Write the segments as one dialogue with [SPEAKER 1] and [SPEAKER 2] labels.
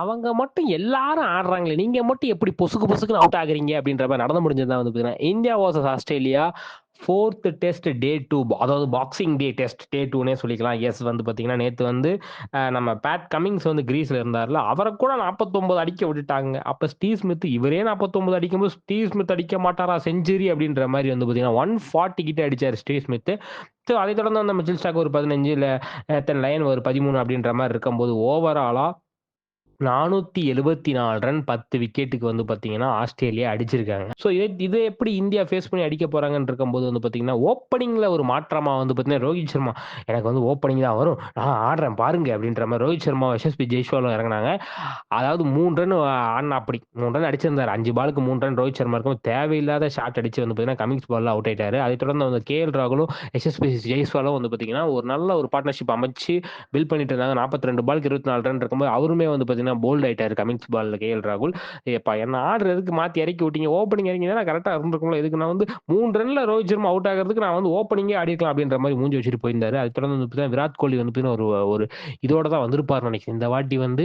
[SPEAKER 1] அவங்க மட்டும் எல்லாரும் ஆடுறாங்களே. நீங்க மட்டும் எப்படி பொசுக்கு பொசுக்குன்னு அவுட் ஆகுறீங்க அப்படின்ற மாதிரி நடந்து முடிஞ்சதுதான் வந்து பார்த்தீங்கன்னா India versus Australia fourth test day two அதாவது பாக்ஸிங் டே டெஸ்ட் டே டூனே சொல்லிக்கலாம். எஸ் வந்து பார்த்தீங்கன்னா நேற்று வந்து நம்ம பேட் கமிங்ஸ் வந்து கிரீஸில் இருந்தார்ல அவரை கூட நாற்பத்தொம்பது அடிக்க விட்டுட்டாங்க. அப்போ ஸ்டீவ் ஸ்மித் இவரே நாற்பத்தொம்பது அடிக்கும்போது ஸ்டீவ் ஸ்மித் அடிக்க மாட்டாரா? செஞ்சுரி அப்படின்ற மாதிரி வந்து பார்த்தீங்கன்னா ஒன் ஃபார்ட்டி கிட்ட அடிச்சார் ஸ்டீவ் ஸ்மித். ஸோ அதை தொடர்ந்து அந்த மிச்சில் ஸ்டாக் ஒரு பதினஞ்சு இல்லை தென் லைன் ஒரு பதிமூணு அப்படின்ற மாதிரி இருக்கும்போது ஓவராலாக நானூற்றி எழுபத்தி நாலு ரன் பத்து விக்கெட்டுக்கு வந்து பார்த்தீங்கன்னா ஆஸ்திரேலியா அடிச்சிருக்காங்க. ஸோ இதை இதை எப்படி இந்தியா ஃபேஸ் பண்ணி அடிக்க போகிறாங்கன்னு இருக்கும்போது வந்து பார்த்தீங்கன்னா ஓப்பனிங்கில் ஒரு மாற்றமாக வந்து பாத்தீங்கன்னா ரோஹித் சர்மா எனக்கு வந்து ஓப்பனிங் தான் வரும். நான் ஆடுறேன் பாருங்க அப்படின்ற மாதிரி ரோஹித் சர்மா எஸ்எஸ்பி ஜெய்ஸ்வாலும் இறங்கினாங்க. அதாவது மூணு ரன் ஆடினா அப்படி மூணு ரன் அடிச்சிருந்தார். அஞ்சு பாலுக்கு மூணு ரன் ரோஹித் சர்மா இருக்கும். தேவையில்லாத ஷாட் அடிச்சு வந்து பார்த்தீங்கன்னா கமிங்ஸ் பால்ல அவுட் ஆயிட்டாரு. அதை தொடர்ந்து வந்து கேஎல் ராகுலும் எஸ்எஸ்பி ஜெய்ஸ்வாலும் வந்து பார்த்தீங்கன்னா ஒரு நல்ல ஒரு பார்ட்னர்ஷிப் அமைச்சு பில் பண்ணிட்டு இருந்தாங்க. நாற்பத்தி ரெண்டு பாலுக்கு இருபத்தி நாலு ரன் இருக்கும்போது அவருமே வந்து பார்த்தீங்கன்னா போல்ட் ஆயிட்டாரு கமிங்ஸ் பாலில் கேஎல் ராகுல். ஏப்பா என்ன ஆடுறதுக்கு மாற்றி இறக்கி விட்டீங்க. ஓப்பனிங் இறங்கினா கரெக்டாக இருந்திருக்கும்ல. இதுக்கு நான் வந்து மூணு ரன்ல ரோஹித் சர்மா அவுட் ஆகிறதுக்கு நான் வந்து ஓப்பனிங்கே ஆடிருக்கலாம் அப்படின்ற மாதிரி மூஞ்சி வச்சுட்டு போயிருந்தாரு. அது தொடர்ந்து வந்து விராட் கோலி வந்து ஒரு ஒரு இதோட தான் வந்திருப்பார் நினைக்கிறேன். இந்த வாட்டி வந்து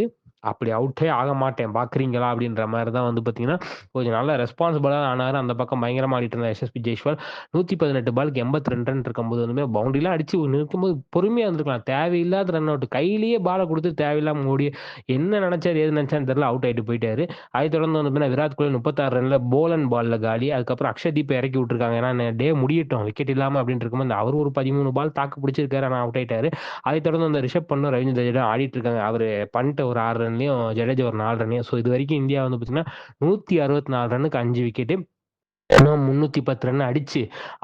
[SPEAKER 1] அப்படி அவுட்டே ஆக மாட்டேன். பார்க்குறீங்களா அப்படின்ற மாதிரி தான் வந்து பார்த்தீங்கன்னா கொஞ்சம் நல்ல ரெஸ்பான்சிபிளாக ஆனார். அந்த பக்கம் பயங்கரமாக ஆடிட்டு இருந்தார் எஸ்எஸ்பி ஜெய்ஸ்வால். நூற்றி பதினெட்டு பாலுக்கு எண்பத்தி ரெண்டு ரன் இருக்கும்போது வந்து பவுண்டரிலாம் அடிச்சு நிற்கும்போது பொறுமையாக இருந்திருக்கலாம். தேவையில்லாத ரன் அவுட் கையிலேயே பாலை கொடுத்து தேவையில்லாம ஓடி என்ன நினச்சார் எது நினச்சான்னு தெரியல அவுட் ஆகிட்டு போயிட்டாரு. அதை தொடர்ந்து வந்து பார்த்தீங்கன்னா விராட் கோலி முப்பத்தாறு ரன்ல போலன் பாலில் காலி. அதுக்கப்புறம் அக்ஷதீப் இறக்கி விட்டுருக்காங்க. ஏன்னா டே முடியட்டும். விக்கெட் இல்லாமல் அப்படின்னு இருக்கும்போது அவர் ஒரு பதிமூணு பால் தாக்கு பிடிச்சிருக்காரு ஆனால் அவுட் ஆகிட்டாரு அதை தொடர்ந்து அந்த ரிஷப் பண்ணும் ரவீந்திர ஜடேஜா ஆடிட்டு இருக்காங்க. அவர் பண்ணிட்டு ஒரு ஆறு ரன்லையும் ஜடேஜா ஒரு நாலு ரன்லையும். ஸோ இது வரைக்கும் இந்தியா வந்து பார்த்தீங்கன்னா நூற்றி அறுபத்தி நாலு ரன்னுக்கு அஞ்சு விக்கெட்டு இன்னும் முந்நூற்றி பத்து ரன் அடிச்சு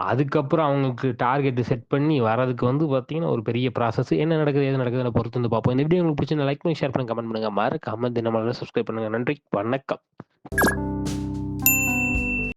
[SPEAKER 1] அதுக்கப்புறம் அவங்களுக்கு டார்கெட் செட் பண்ணி வரதுக்கு வந்து பார்த்தீங்கன்னா ஒரு பெரிய ப்ராசஸ் என்ன நடக்குது எது நடக்குதுன்னு பொறுத்து வந்து பார்ப்போம் இந்த வீடியோ உங்களுக்கு பிடிச்சிருந்தா லைக் பண்ணி ஷேர் பண்ணி கமெண்ட் பண்ணுங்க. மறக்காம தினமலர் சப்ஸ்கிரைப் பண்ணுங்க. நன்றி வணக்கம்.